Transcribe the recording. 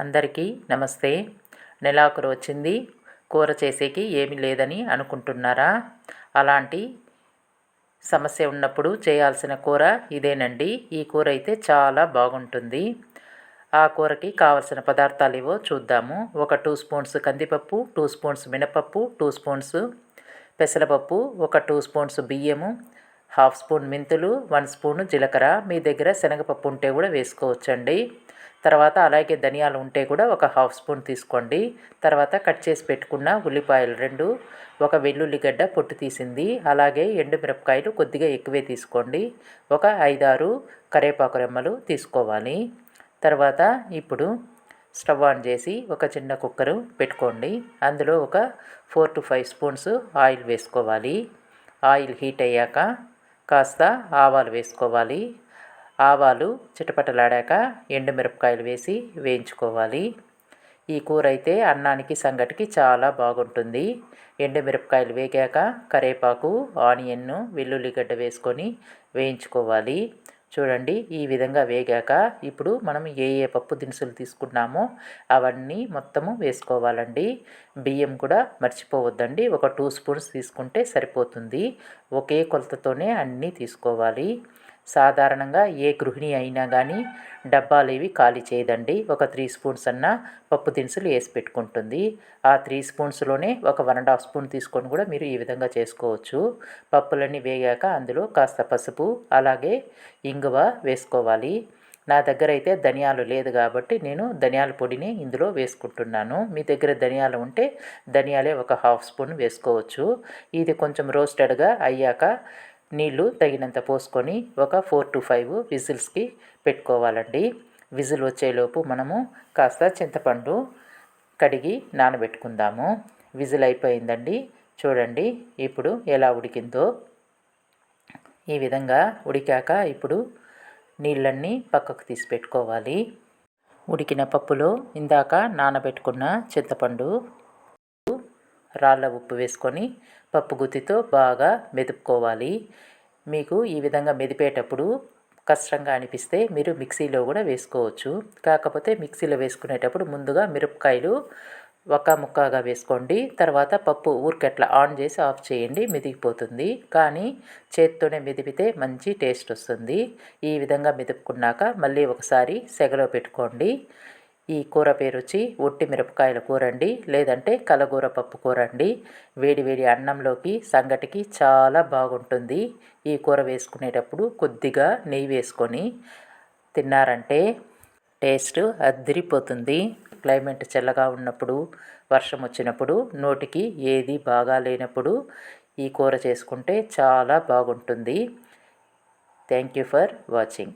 అందరికీ నమస్తే. నెలాఖరు వచ్చింది. కూర చేసేకి ఏమీ లేదని అనుకుంటున్నారా? అలాంటి సమస్య ఉన్నప్పుడు చేయాల్సిన కూర ఇదేనండి. ఈ కూర అయితే చాలా బాగుంటుంది. ఆ కూరకి కావలసిన పదార్థాలు ఏవో చూద్దాము. ఒక టూ స్పూన్స్ కందిపప్పు టూ స్పూన్స్ మినపప్పు టూ స్పూన్స్ పెసరపప్పు ఒక టూ స్పూన్స్ బియ్యము హాఫ్ స్పూన్ మెంతులు వన్ స్పూన్ జీలకర్ర. మీ దగ్గర శనగపప్పు ఉంటే కూడా వేసుకోవచ్చండి. తర్వాత అలాగే ధనియాలు ఉంటే కూడా ఒక హాఫ్ స్పూన్ తీసుకోండి. తర్వాత కట్ చేసి పెట్టుకున్న ఉల్లిపాయలు రెండు ఒక వెల్లుల్లిగడ్డ పొట్టు తీసింది. అలాగే ఎండుమిరపకాయలు కొద్దిగా ఎక్కువే తీసుకోండి. ఒక ఐదారు కరేపాకు రెమ్మలు తీసుకోవాలి. తర్వాత ఇప్పుడు స్టవ్ ఆన్ చేసి ఒక చిన్న కుక్కరు పెట్టుకోండి. అందులో ఒక four to five spoons oil వేసుకోవాలి. ఆయిల్ హీట్ అయ్యాక కాస్త ఆవాలు వేసుకోవాలి. ఆవాలు చిటపటలాడాక ఎండుమిరపకాయలు వేసి వేయించుకోవాలి. ఈ కూర అయితే అన్నానికి సంగటికి చాలా బాగుంటుంది. ఎండుమిరపకాయలు వేగాక కరేపాకు ఆనియన్ను వెల్లుల్లిగడ్డ వేసుకొని వేయించుకోవాలి. చూడండి ఈ విధంగా వేగాక ఇప్పుడు మనం ఏ ఏ పప్పు దినుసులు తీసుకున్నామో అవన్నీ మొత్తము వేసుకోవాలండి. బియ్యం కూడా మర్చిపోవద్దండి. ఒక టూ స్పూన్స్ తీసుకుంటే సరిపోతుంది. ఒకే కొలతతోనే అన్నీ తీసుకోవాలి. సాధారణంగా ఏ గృహిణి అయినా కానీ డబ్బాలు ఇవి ఖాళీ చేయదండి. ఒక త్రీ స్పూన్స్ అన్న పప్పు దినుసులు వేసి పెట్టుకుంటుంది. ఆ త్రీ స్పూన్స్లోనే ఒక వన్ అండ్ హాఫ్ స్పూన్ తీసుకొని కూడా మీరు ఈ విధంగా చేసుకోవచ్చు. పప్పులన్నీ వేగాక అందులో కాస్త పసుపు అలాగే ఇంగువ వేసుకోవాలి. నా దగ్గర అయితే ధనియాలు లేదు కాబట్టి నేను ధనియాల పొడిని ఇందులో వేసుకుంటున్నాను. మీ దగ్గర ధనియాలు ఉంటే ధనియాలే ఒక హాఫ్ స్పూన్ వేసుకోవచ్చు. ఇది కొంచెం రోస్టెడ్గా అయ్యాక నీళ్ళు తగినంత పోసుకొని ఒక ఫోర్ టు ఫైవ్ విజిల్స్కి పెట్టుకోవాలండి. విజిల్ వచ్చేలోపు మనము కాస్త చింతపండు కడిగి నానబెట్టుకుందాము. విజిల్ అయిపోయిందండి. చూడండి ఇప్పుడు ఎలా ఉడికిందో. ఈ విధంగా ఉడికాక ఇప్పుడు నీళ్ళన్నీ పక్కకు తీసి పెట్టుకోవాలి. ఉడికిన పప్పులో ఇందాక నానబెట్టుకున్న చింతపండు రాళ్ళ ఉప్పు వేసుకొని పప్పు గుత్తితో బాగా మెదుపుకోవాలి. మీకు ఈ విధంగా మెదిపేటప్పుడు కష్టంగా అనిపిస్తే మీరు మిక్సీలో కూడా వేసుకోవచ్చు. కాకపోతే మిక్సీలో వేసుకునేటప్పుడు ముందుగా మిరపకాయలు ఒక ముక్కగా వేసుకోండి. తర్వాత పప్పు ఊరికెట్లా ఆన్ చేసి ఆఫ్ చేయండి మెదిగిపోతుంది. కానీ చేత్తోనే మెదిపితే మంచి టేస్ట్ వస్తుంది. ఈ విధంగా మెదుపుకున్నాక మళ్ళీ ఒకసారి సెగలో పెట్టుకోండి. ఈ కూర పేరు వచ్చి ఒట్టి మిరపకాయల కూర అండి లేదంటే కలగూర పప్పు కూర అండి వేడి వేడి అన్నంలోకి సంగటికి చాలా బాగుంటుంది. ఈ కూర వేసుకునేటప్పుడు కొద్దిగా నెయ్యి వేసుకొని తిన్నారంటే టేస్ట్ అద్దరిపోతుంది. క్లైమేట్ చల్లగా ఉన్నప్పుడు వర్షం వచ్చినప్పుడు నోటికి ఏది బాగా లేనప్పుడు ఈ కూర చేసుకుంటే చాలా బాగుంటుంది. Thank you for watching.